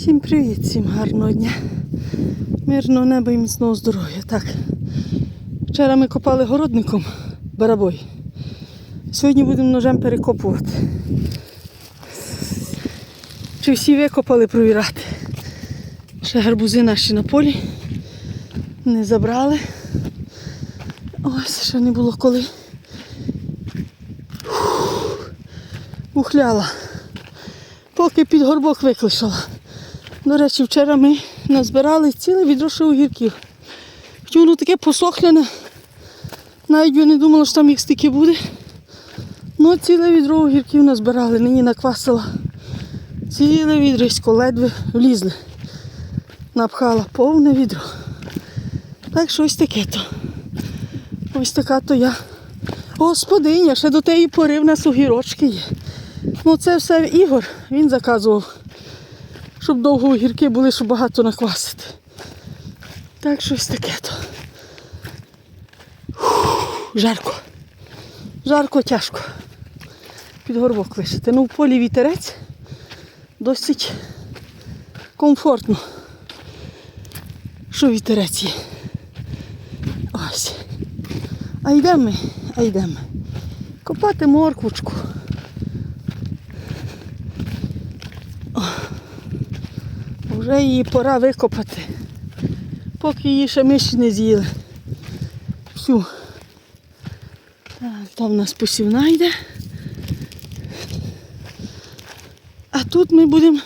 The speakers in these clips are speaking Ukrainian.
Всім привіт, всім гарного дня. Мирного неба і міцного здоров'я. Так. Вчора ми копали городником барабой. Сьогодні будемо ножем перекопувати. Чи всі викопали провірати? Ще гарбузи наші на полі. Не забрали. Ось, ще не було коли. Фух. Ухляла. Поки під горбок виклишала. До речі, вчора ми назбирали ціле відро огірків. Хоча воно таке посохляне. Навіть би не думала, що там їх стільки буде. Ну, ціле відро огірків назбирали, нині наквасила. Ціле відрисько, ледве влізли. Напхала повне відро. Так що ось таке то. Ось така то я. Господиня, ще до тієї пори в нас огірочки є. Ну це все Ігор, він заказував, щоб довго огірки були, щоб багато наквасити. Так щось таке то. Жарко. Жарко, тяжко. Під горбок лишити. Ну в полі вітерець досить комфортно. Що вітерець є. Ось. А йдемо а йдемо. Копати морквочку. Вже її пора викопати, поки її ще миші не з'їли. Всю. Так, там у нас посівна йде. А тут ми будемо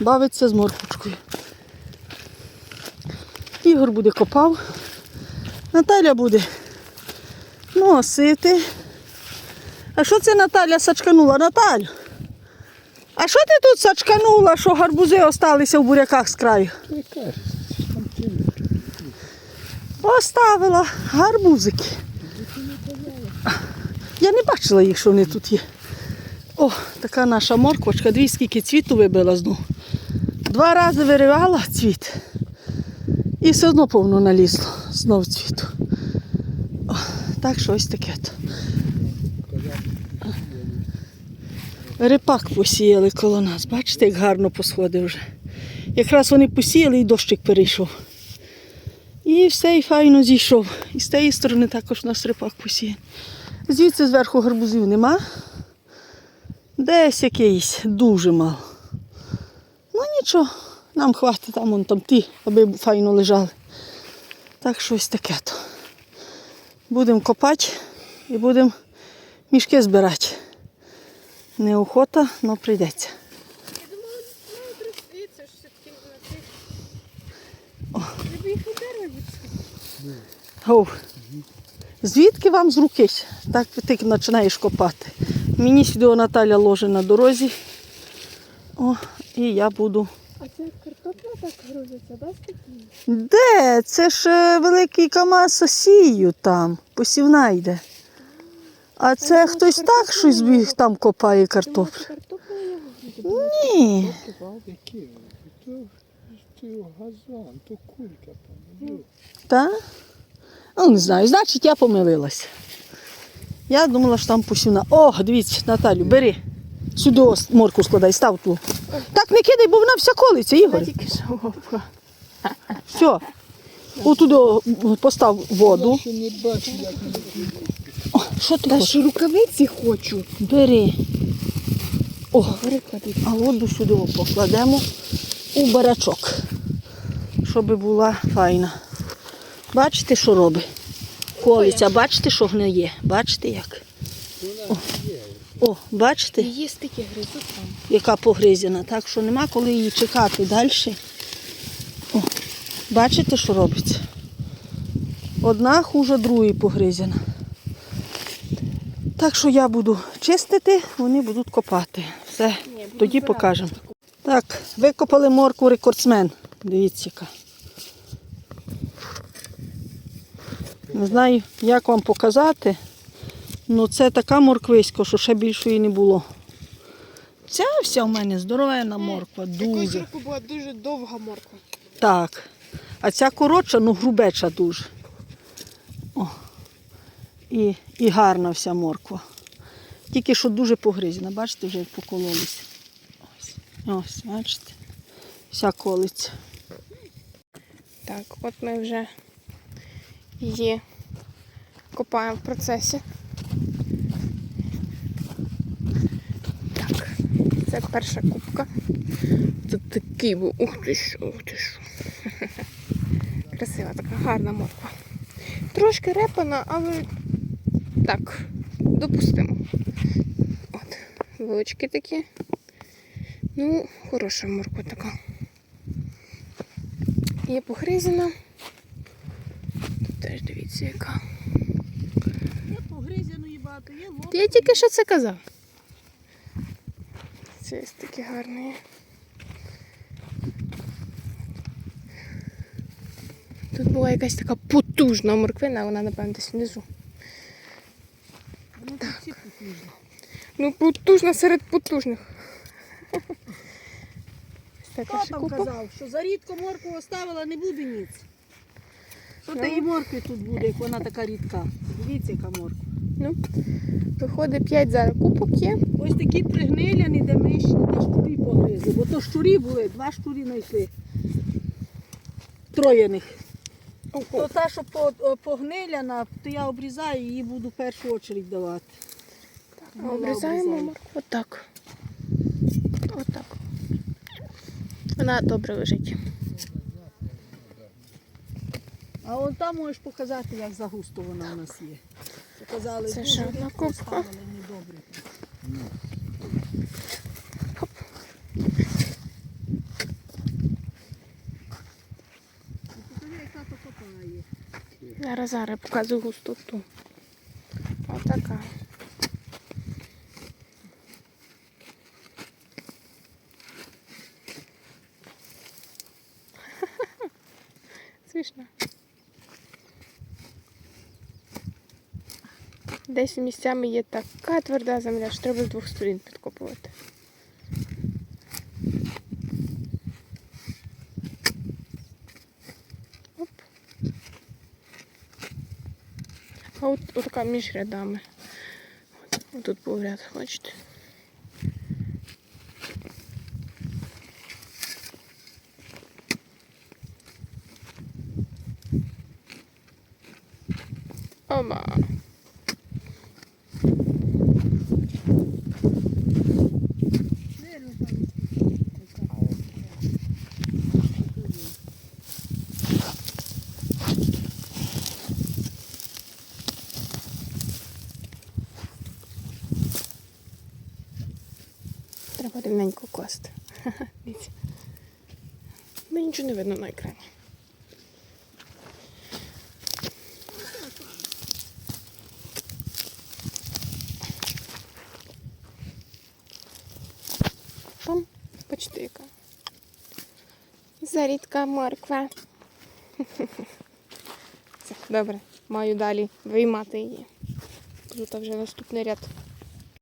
бавитися з морквочкою. Ігор буде копав, Наталя буде носити. А що це Наталя сачканула? Наталю? А що ти тут сачканула, що гарбузи осталися в буряках з краю? Поставила гарбузики. Я не бачила їх, що вони тут є. О, така наша морквочка, дві скільки цвіту вибила знову. Два рази виривала цвіт. І все одно повно налізло знов цвіту. О, так що ось таке. то. Репак посіяли коло нас. Бачите, як гарно посходив вже. Якраз вони посіяли і дощик перейшов. І все, і файно зійшов. І з тієї сторони також у нас репак посіяний. Звідси зверху гарбузів нема. Десь якийсь дуже мало. Ну нічого, нам хватить там вон там ті, аби файно лежали. Так щось таке то. Будемо копати і будемо мішки збирати. Неохота, але прийдеться. Я думала, має труситися, що все-таки на цих. Треба їх ударити. Оу. Звідки вам з руки? Так ти починаєш копати. Мені сюди Наталя ложе на дорозі. О, і я буду. А це картопля так грузиться, да, такими? Де? Це ж е, великий КАМАЗ сію там, посівна йде. А це хтось так щось біг там копає картоплю. Ні. Які? То, то газон, то кулька там. Та? Ну, не знаю, значить я помилилася. Я думала, що там посівна. О, дивіться, Наталю, бери. Сюди морку складай, став ту. Так не кидай, бо вона вся колиться, Ігор. Все. Отуди постав воду. Що ти Та хочеш? рукавиці хочу. Бери. О, Переклади. а воду сюди покладемо у барачок, щоб була файна. Бачите, що робить? Колиться, бачите, що гниє? Бачите як? О, О бачите? Її стики гризуть там. яка погризена, так що нема коли її чекати далі. О, бачите, що робиться? Одна хуже другої погризена. Так що я буду чистити, вони будуть копати. Все, Ні, тоді збирати. покажемо. Так, викопали морку рекордсмен. Дивіться яка. Не знаю, як вам показати. Ну це така морквиська, що ще більшої не було. Ця вся в мене здоровена морква, дуже. руку була дуже довга морква. Так. А ця коротша, ну грубеча дуже. О. І, і гарна вся морква. Тільки що дуже погризена, бачите, вже як покололися. Ось, ось, бачите. вся колиться. Так, от ми вже її копаємо в процесі. Так, це перша кубка. Тут такий був. Ух ти що, ух ти що. Красива така, гарна морква. Трошки репана, але так, допустимо. От, вилочки такі. Ну, хороша морква така. Є погризена. Тут теж дивіться, яка. Є погризяної багато, є лоб. Я тільки що це казав. Це ось такі гарні. Тут була якась така потужна морквина, вона, напевно, десь внизу. Потужні. Ну, потужна серед потужних. Хто там казав, що зарідко моркву оставила, не буде ніц. Що Ну. та і моркви тут буде, як вона така рідка. Дивіться, яка морква. Ну, виходить 5 зараз купок є. Ось такі пригниляні, де миші, де щурі погризли. Бо то щурі були, два щурі знайшли. Троєних. То та, що погниляна, то я обрізаю і її буду в першу чергу давати. Обрізаємо моркву. Отак. Отак. Вона добре лежить. А от там можеш показати, як загусто вона у нас є. Показали, Це ще одна то копає. Зараз зараз показую густоту. Отака. Смішно. Десь місцями є така тверда земля, що треба з двох сторін підкопувати. Оп. А от, от така між рядами. От, тут був ряд, бачите. Треба рівненько класти. Дивіться. Мені нічого не видно на екрані. Там, бачите, яка. Зарідка морква. Все, добре, маю далі виймати її. Тут вже наступний ряд.